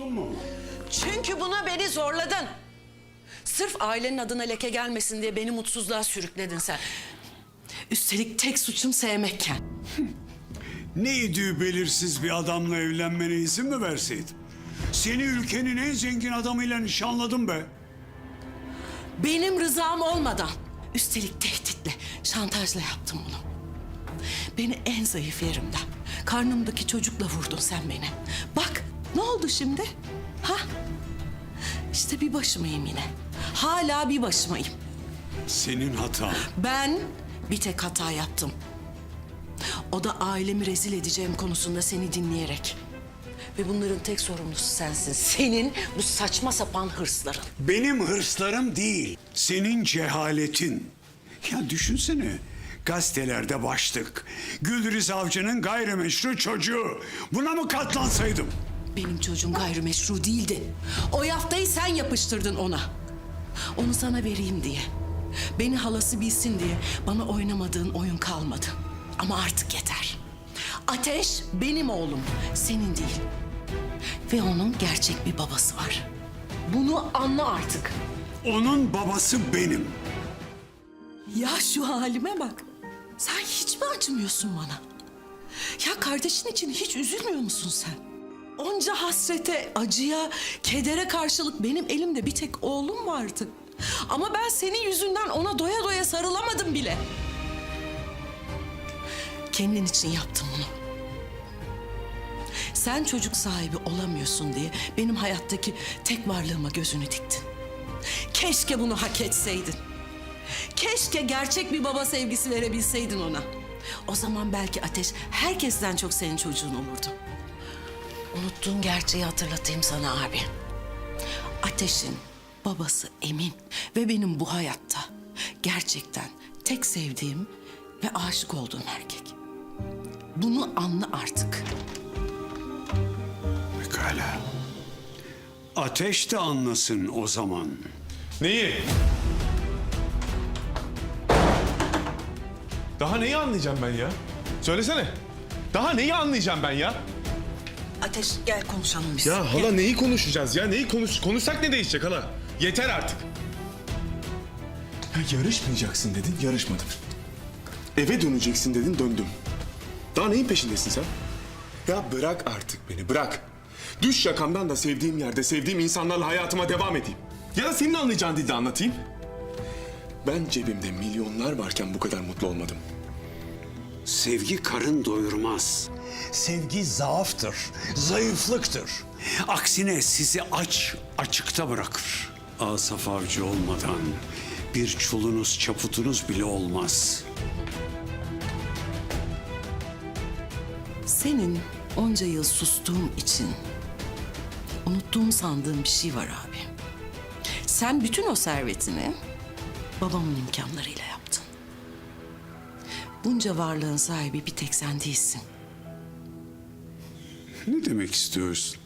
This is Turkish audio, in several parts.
Unuttun mu? Çünkü buna beni zorladın. Sırf ailenin adına leke gelmesin diye beni mutsuzluğa sürükledin sen. Üstelik tek suçum sevmekken. Neydi belirsiz bir adamla evlenmene izin mi verseydim? Seni ülkenin en zengin adamıyla nişanladım be. Benim rızam olmadan, üstelik tehditle, şantajla yaptım bunu. Beni en zayıf yerimden, karnımdaki çocukla vurdun sen beni. Bak, ne oldu şimdi? Ha? İşte bir başımayım yine. Hala bir başımayım. Senin hatan. Ben bir tek hata yaptım. O da ailemi rezil edeceğim konusunda seni dinleyerek. Ve bunların tek sorumlusu sensin. Senin bu saçma sapan hırsların. Benim hırslarım değil, senin cehaletin. Ya düşünsene, gazetelerde başlık. Gülriz Avcı'nın gayrimeşru çocuğu. Buna mı katlansaydım? Benim çocuğum gayrimeşru değildi. O yaftayı sen yapıştırdın ona. Onu sana vereyim diye. Beni halası bilsin diye bana oynamadığın oyun kalmadı. Ama artık yeter. Ateş benim oğlum, senin değil. Ve onun gerçek bir babası var. Bunu anla artık. Onun babası benim. Ya şu halime bak. Sen hiç mi acımıyorsun bana? Ya kardeşin için hiç üzülmüyor musun sen? Onca hasrete, acıya, kedere karşılık benim elimde bir tek oğlum vardı. Ama ben senin yüzünden ona doya doya sarılamadım bile. Kendin için yaptım bunu. Sen çocuk sahibi olamıyorsun diye benim hayattaki tek varlığıma gözünü diktin. Keşke bunu hak etseydin. Keşke gerçek bir baba sevgisi verebilseydin ona. O zaman belki Ateş herkesten çok senin çocuğun olurdu. Unuttuğun gerçeği hatırlatayım sana abi. Ateş'in babası Emin ve benim bu hayatta gerçekten tek sevdiğim ve aşık olduğum erkek. Bunu anla artık. Pekala. Ateş de anlasın o zaman. Neyi? Daha neyi anlayacağım ben ya? Söylesene. Daha neyi anlayacağım ben ya? Ateş gel konuşalım biz. Ya hala neyi konuşacağız ya? Neyi konuş konuşsak ne değişecek hala? Yeter artık. Ya yarışmayacaksın dedin, yarışmadım. Eve döneceksin dedin, döndüm. Daha neyin peşindesin sen? Ya bırak artık beni, bırak. Düş yakamdan da sevdiğim yerde, sevdiğim insanlarla hayatıma devam edeyim. Ya da senin anlayacağın dilde anlatayım. Ben cebimde milyonlar varken bu kadar mutlu olmadım. Sevgi karın doyurmaz. Sevgi zaaftır, zayıflıktır. Aksine sizi aç, açıkta bırakır. Asaf avcı olmadan bir çulunuz, çaputunuz bile olmaz. Senin onca yıl sustuğum için unuttuğum sandığım bir şey var abi. Sen bütün o servetini babamın imkanlarıyla yaptın. Bunca varlığın sahibi bir tek sen değilsin. Ne demek istiyorsun?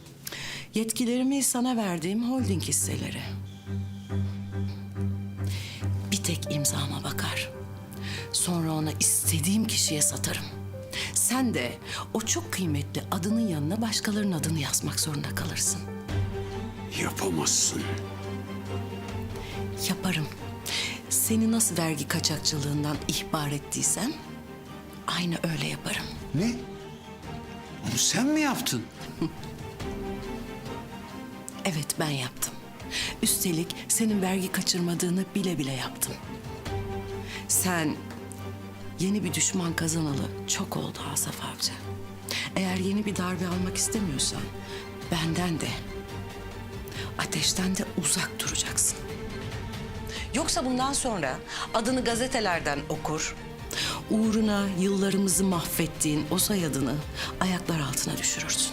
Yetkilerimi sana verdiğim holding hisseleri. Bir tek imzama bakar. Sonra ona istediğim kişiye satarım. Sen de o çok kıymetli adının yanına başkalarının adını yazmak zorunda kalırsın. Yapamazsın. Yaparım. Seni nasıl vergi kaçakçılığından ihbar ettiysem aynı öyle yaparım. Ne? Onu sen mi yaptın? Evet ben yaptım. Üstelik senin vergi kaçırmadığını bile bile yaptım. Sen yeni bir düşman kazanalı çok oldu Asaf Avcı. Eğer yeni bir darbe almak istemiyorsan benden de ateşten de uzak duracaksın. Yoksa bundan sonra adını gazetelerden okur, uğruna yıllarımızı mahvettiğin o soyadını ayaklar altına düşürürsün.